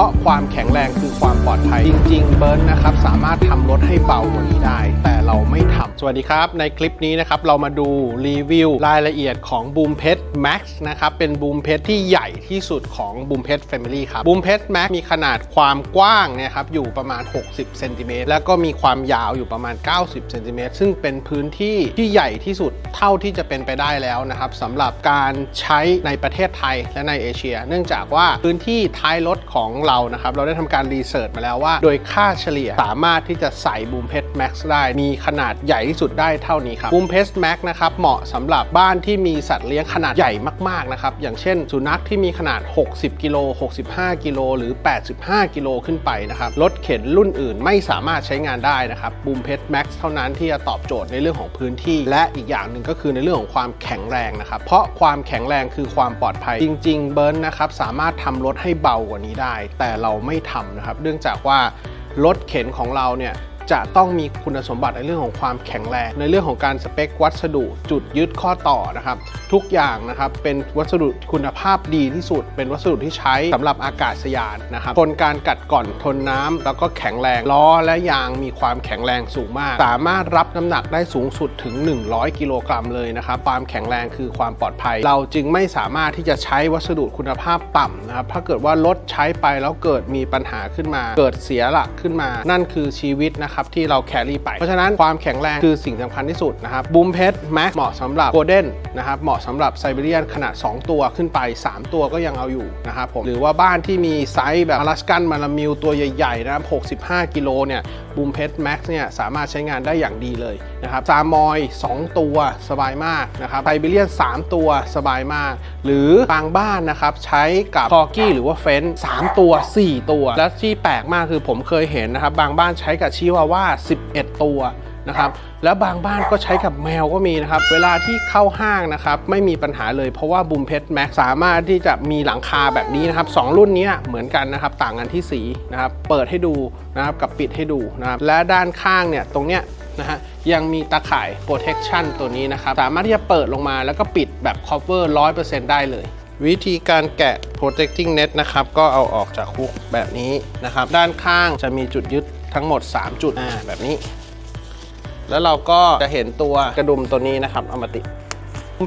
ราะความแข็งแรงคือความปลอดภัย จริง ๆ เบิร์นนะครับสามารถทำรถให้เบากว่านี้ได้ แต่เราไม่ทำสวัสดีครับ ในคลิปนี้นะครับเรามาดูรีวิวรายละเอียดของบูมเพชร Max นะครับเป็นบูมเพชรที่ใหญ่ที่สุดของบูมเพชร Family ครับบูมเพชร Max มีขนาดความกว้างเนี่ยครับอยู่ประมาณ 60เซนติเมตรแล้วก็มีความยาวอยู่ประมาณ 90เซนติเมตรซึ่งเป็นพื้นที่ที่ใหญ่ที่สุดเท่าที่จะเป็นไปได้แล้วนะครับสำหรับการใช้ในประเทศไทยและในเอเชีย เนื่องจากว่าพื้นที่ท้ายรถของเรานะครับ เราได้ทำการรีเสิร์ชมาแล้วว่า โดยค่าเฉลี่ยสามารถที่จะใส่บูมเพชร Max ได้ มีขนาดใหญ่ที่สุดได้เท่านี้ครับบูมเพชร Max นะครับเหมาะสำหรับบ้านที่มีสัตว์เลี้ยงขนาดใหญ่มากๆนะครับอย่างเช่น สุนัขที่มีขนาด 60 กิโล 65 กิโล หรือ 85 กิโลขึ้นไปนะครับรถเข็นรุ่นอื่นไม่สามารถใช้งานได้นะครับบูมเพชร Max เท่านั้นที่จะตอบโจทย์ในเรื่องของพื้นที่ และอีกอย่างหนึ่งก็คือในเรื่องของความแข็งแรงนะครับเพราะความแข็งแรงคือความปลอดภัยจริง ๆ เบิร์นนะครับสามารถทำรถให้เบากว่านี้ได้แต่เราไม่ทำนะครับ เนื่องจากว่ารถเข็นของเราเนี่ย จะต้องมีคุณสมบัติในเรื่องของความแข็งแรง ในเรื่องของการสเปควัสดุจุดยึดข้อต่อนะครับ ทุกอย่างนะครับเป็นวัสดุคุณภาพดีที่สุด เป็นวัสดุที่ใช้สำหรับอากาศยานนะครับทนการกัดก่อนทนน้ำแล้วก็แข็งแรงล้อและยางมีความแข็งแรงสูงมาก สามารถรับน้ำหนักได้สูงสุดถึง 100 กิโลกรัมเลยนะครับความแข็งแรงคือความปลอดภัย เราจึงไม่สามารถที่จะใช้วัสดุคุณภาพต่ำนะครับถ้าเกิดว่ารถใช้ไปแล้วเกิดมีปัญหาขึ้นมา เกิดเสียหลักขึ้นมา นั่นคือชีวิตนะครับที่เราแครี่ไป เพราะฉะนั้นความแข็งแรงคือสิ่งสำคัญที่สุดนะครับบูมเพชรแม็กเหมาะสำหรับโกลเด้นนะครับเหมาะสำหรับไซบีเรียนขนาด 2 ตัวขึ้นไป 3 ตัวก็ยังเอาอยู่นะครับผมหรือว่าบ้านที่มีไซส์แบบอลาสกันมาลามิวตัวใหญ่ๆนะครับ65 กิโลเนี่ยบูมเพชรแม็กเนี่ยสามารถใช้งานได้อย่างดีเลย นะครับซามอย 2 ตัวสบายมากนะครับไทเบีเรียน 3 ตัวสบายมาก หรือบางบ้านนะครับใช้กับคอกี้หรือว่าเฟนสามตัว 4 ตัว และที่แปลกมากคือผมเคยเห็นนะครับบางบ้านใช้กับชิวาว่า 11 ตัวนะครับแล้วบางบ้านก็ใช้กับแมวก็มีนะครับเวลาที่เข้าห้างนะครับไม่มีปัญหาเลยเพราะว่าบูมเพชรแม็กสามารถที่จะมีหลังคาแบบนี้นะครับสองรุ่นนี้เหมือนกันนะครับต่างกันที่สีนะครับเปิดให้ดูนะครับกับปิดให้ดูนะครับและด้านข้างเนี่ยตรงเนี้ยนะฮะยังมีตาข่าย protection ตัวนี้นะครับสามารถที่จะเปิดลงมาแล้วก็ปิดแบบ cover 100%ได้เลยวิธีการแกะ protecting net นะครับ ก็เอาออกจากคุกแบบนี้นะครับ ด้านข้างจะมีจุดยึดทั้งหมด 3 จุดอ่าแบบนี้ แล้วเราก็จะเห็นตัวกระดุมตัวนี้นะครับเอามาติด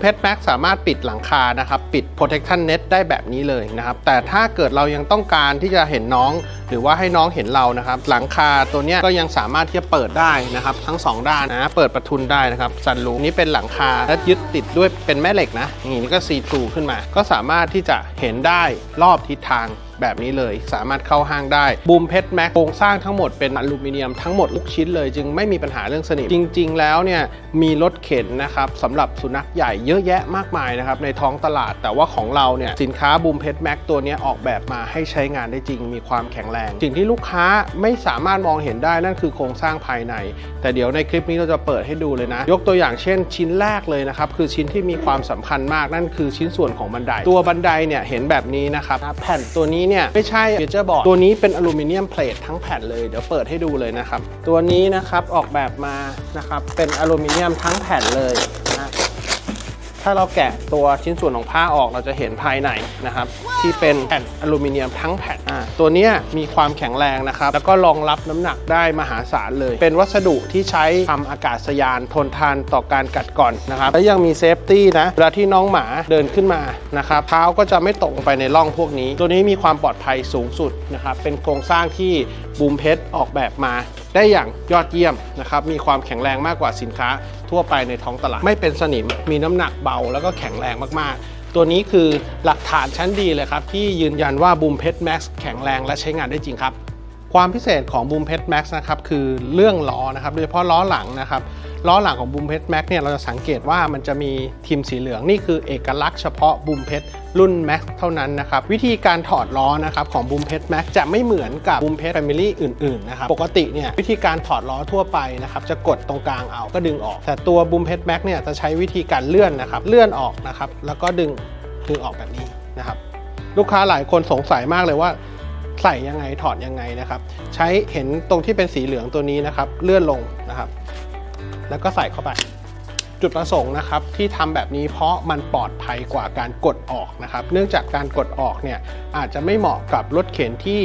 เพชรแม็กสามารถปิดหลังคานะครับ ปิด protection net ได้แบบนี้เลยนะครับ แต่ถ้าเกิดเรายังต้องการที่จะเห็นน้อง หรือว่าให้น้องเห็นเรานะครับ หลังคาตัวนี้ก็ยังสามารถที่จะเปิดได้นะครับ ทั้ง 2 ด้านนะ เปิดประทุนได้นะครับซันรูนี้เป็นหลังคาและยึดติดด้วยเป็นแม่เหล็กนะ นี้ก็ซีทูขึ้นมา ก็สามารถที่จะเห็นได้รอบทิศทาง แบบนี้เลย สามารถเข้าห้างได้บูมเพชรแม็กโครงสร้างทั้งหมดเป็นอลูมิเนียมทั้งหมดทุกชิ้นเลย จึงไม่มีปัญหาเรื่องสนิมจริง ๆ แล้วเนี่ยมีรถเข็นนะครับสำหรับสุนัขใหญ่เยอะแยะมากมายนะครับในท้องตลาด แต่ว่าของเราเนี่ยสินค้าบูมเพชรแม็กตัวนี้ออกแบบมาให้ใช้งานได้จริง มีความแข็งแรงสิ่งที่ลูกค้าไม่สามารถมองเห็นได้นั่นคือโครงสร้างภายใน แต่เดี๋ยวในคลิปนี้เราจะเปิดให้ดูเลยนะ ยกตัวอย่างเช่น ชิ้นแรกเลยนะครับคือชิ้นที่มีความสำคัญมากนั่นคือชิ้นส่วนของบันได ตัวบันไดเนี่ยเห็นแบบนี้นะครับแผ่นตัวนี้เนี่ยไม่ใช่เฟเจอร์บอร์ดตัวนี้เป็นอลูมิเนียมเพลททั้งแผ่นเลยเดี๋ยวเปิดให้ดูเลยนะครับ ตัวนี้นะครับออกแบบมานะครับเป็นอลูมิเนียมทั้งแผ่นเลยนะถ้าเราแกะตัวชิ้นส่วนของผ้าออกเราจะเห็นภายในนะครับ ที่เป็นแผ่นอลูมิเนียมทั้งแผ่นอ่าตัวเนี้ยมีความแข็งแรงนะครับ แล้วก็รองรับน้ำหนักได้มหาศาลเลย เป็นวัสดุที่ใช้ทำอากาศยานทนทานต่อการกัดก่อนนะครับ และยังมีเซฟตี้นะ เวลาที่น้องหมาเดินขึ้นมานะครับ เท้าก็จะไม่ตกลงไปในร่องพวกนี้ ตัวนี้มีความปลอดภัยสูงสุดนะครับ เป็นโครงสร้างที่บูมเพชรออกแบบมาได้อย่างยอดเยี่ยมนะครับ มีความแข็งแรงมากกว่าสินค้าทั่วไปในท้องตลาด ไม่เป็นสนิม มีน้ำหนักเบาแล้วก็แข็งแรงมากๆ ตัวนี้คือหลักฐานชั้นดีเลยครับที่ยืนยันว่าบูมเพชรแม็กซ์แข็งแรงและใช้งานได้จริงครับ ความพิเศษของบูมเพชรแม็กซ์นะครับคือเรื่องล้อนะครับโดยเฉพาะล้อหลังนะครับล้อหลังของบูมเพชรแม็กเนี่ยเราจะสังเกตว่ามันจะมีทิมสีเหลืองนี่คือเอกลักษณ์เฉพาะบูมเพชรรุ่น Max เท่านั้นนะครับวิธีการถอดล้อนะครับของบูมเพชรแม็กจะไม่เหมือนกับบูมเพชรแฟมิลี่อื่นๆนะครับปกติเนี่ยวิธีการถอดล้อทั่วไปนะครับจะกดตรงกลางเอาก็ดึงออก แต่ตัวบูมเพชรแม็กเนี่ยจะใช้วิธีการเลื่อนนะครับเลื่อนออกนะครับแล้วก็ดึงดึงออกแบบนี้นะครับลูกค้าหลายคนสงสัยมากเลยว่า ใส่ยังไงถอดยังไงนะครับ ใช้เห็นตรงที่เป็นสีเหลืองตัวนี้นะครับ เลื่อนลงนะครับ แล้วก็ใส่เข้าไป จุดประสงค์นะครับที่ทำแบบนี้เพราะมันปลอดภัยกว่าการกดออกนะครับ เนื่องจากการกดออกเนี่ยอาจจะไม่เหมาะกับรถเข็นที่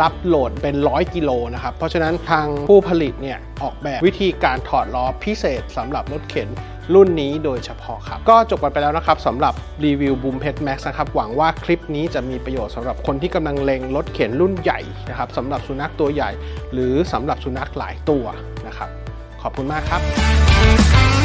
รับโหลดเป็นร้อยกิโลนะครับ เพราะฉะนั้นทางผู้ผลิตเนี่ยออกแบบวิธีการถอดล้อพิเศษสำหรับรถเข็นรุ่นนี้โดยเฉพาะครับ ก็จบกันไปแล้วนะครับสำหรับรีวิว Boom Pet Max นะครับ หวังว่าคลิปนี้จะมีประโยชน์สำหรับคนที่กำลังเล็งรถเข็นรุ่นใหญ่นะครับสำหรับสุนัขตัวใหญ่ หรือสำหรับสุนัขหลายตัวนะครับ ขอบคุณมากครับ